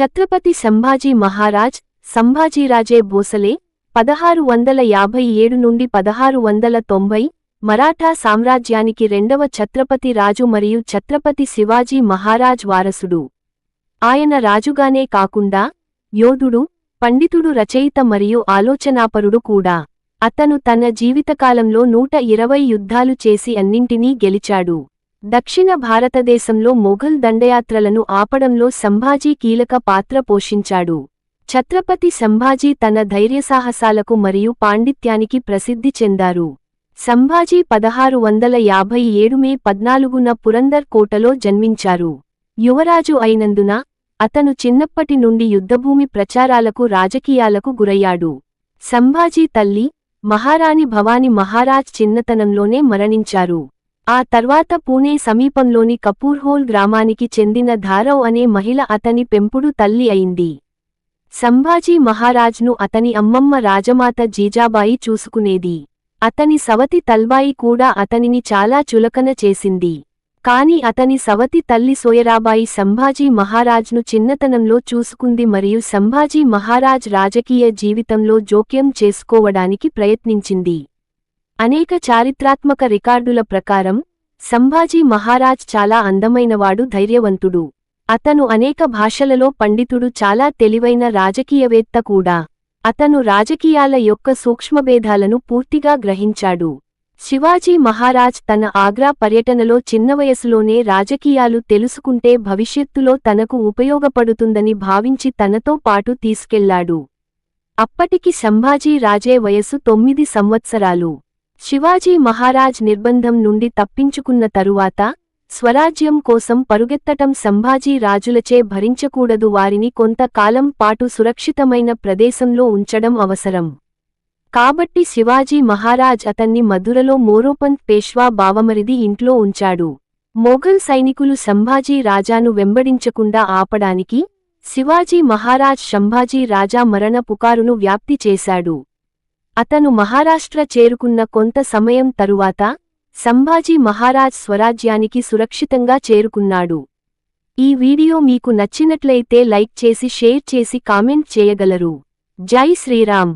ఛత్రపతి సంభాజీ మహారాజ్ సంభాజీరాజే భోసలే పదహారు వందల యాభై ఏడు నుండి పదహారు వందల తొంభై మరాఠా సామ్రాజ్యానికి రెండవ ఛత్రపతి రాజు మరియు ఛత్రపతి శివాజీ మహారాజ్ వారసుడు. ఆయన రాజుగానే కాకుండా యోధుడు పండితుడు రచయిత మరియు ఆలోచనాపరుడు కూడా. అతను తన జీవితకాలంలో నూట ఇరవై యుద్ధాలు చేసి అన్నింటినీ గెలిచాడు. దక్షిణ భారతదేశంలో మొఘల్ దండయాత్రలను ఆపడంలో సంభాజీ కీలక పాత్ర పోషించాడు. ఛత్రపతి సంభాజీ తన ధైర్యసాహసాలకు మరియు పాండిత్యానికి ప్రసిద్ధి చెందారు. సంభాజీ పదహారు వందల యాభై ఏడు మే పద్నాలుగున పురందర్ కోటలో జన్మించారు. యువరాజు అయినందున అతను చిన్నప్పటి నుండి యుద్ధభూమి ప్రచారాలకు రాజకీయాలకు గురయ్యాడు. సంభాజీ తల్లి మహారాణి భవాని మహారాజ్ చిన్నతనంలోనే మరణించారు. ఆ తర్వాత పూణే సమీపంలోని కపూర్హోల్ గ్రామానికి చెందిన ధారవ్ అనే మహిళ అతని పెంపుడు తల్లి అయింది. సంభాజీ మహారాజ్ను అతని అమ్మమ్మ రాజమాత జీజాబాయి చూసుకునేది. అతని సవతి తల్బాయి కూడా అతనిని చాలా చులకన చేసింది. కాని అతని సవతి తల్లి సోయరాబాయి సంభాజీ మహారాజ్ను చిన్నతనంలో చూసుకుంది మరియు సంభాజీ మహారాజ్ రాజకీయ జీవితంలో జోక్యం చేసుకోవడానికి ప్రయత్నించింది. అనేక చారిత్రాత్మక రికార్డుల ప్రకారం సంభాజీ మహారాజ్ చాలా అందమైనవాడు ధైర్యవంతుడు. అతను అనేక భాషలలో పండితుడు చాలా తెలివైన రాజకీయవేత్త కూడా. అతను రాజకీయాల యొక్క సూక్ష్మభేదాలను పూర్తిగా గ్రహించాడు. శివాజీ మహారాజ్ తన ఆగ్రా పర్యటనలో చిన్నవయసులోనే రాజకీయాలు తెలుసుకుంటే భవిష్యత్తులో తనకు ఉపయోగపడుతుందని భావించి తనతో పాటు తీసుకెళ్ళాడు. అప్పటికి సంభాజీ రాజే వయసు తొమ్మిది సంవత్సరాలు. శివాజీ మహారాజ్ నిర్బంధం నుండి తప్పించుకున్న తరువాత స్వరాజ్యం కోసం పరుగెత్తటం సంభాజీ రాజులచే భరించకూడదు వారిని కొంతకాలం పాటు సురక్షితమైన ప్రదేశంలో ఉంచడం అవసరం. కాబట్టి శివాజీ మహారాజ్ అతన్ని మధురలో మోరోపంత్ పేష్వా బావమరిది ఇంట్లో ఉంచాడు. మొఘల్ సైనికులు సంభాజీ రాజాను వెంబడించకుండా ఆపడానికి శివాజీ మహారాజ్ సంభాజీ రాజా మరణ పుకారును వ్యాప్తి చేశాడు. అతను మహారాష్ట్ర చేరుకున్న కొంత సమయం తరువాత సంభాజీ మహారాజ్ స్వరాజ్యానికి సురక్షితంగా చేరుకున్నాడు. ఈ వీడియో మీకు నచ్చినట్లయితే లైక్ చేసి షేర్ చేసి కామెంట్ చేయగలరు. జై శ్రీరామ్.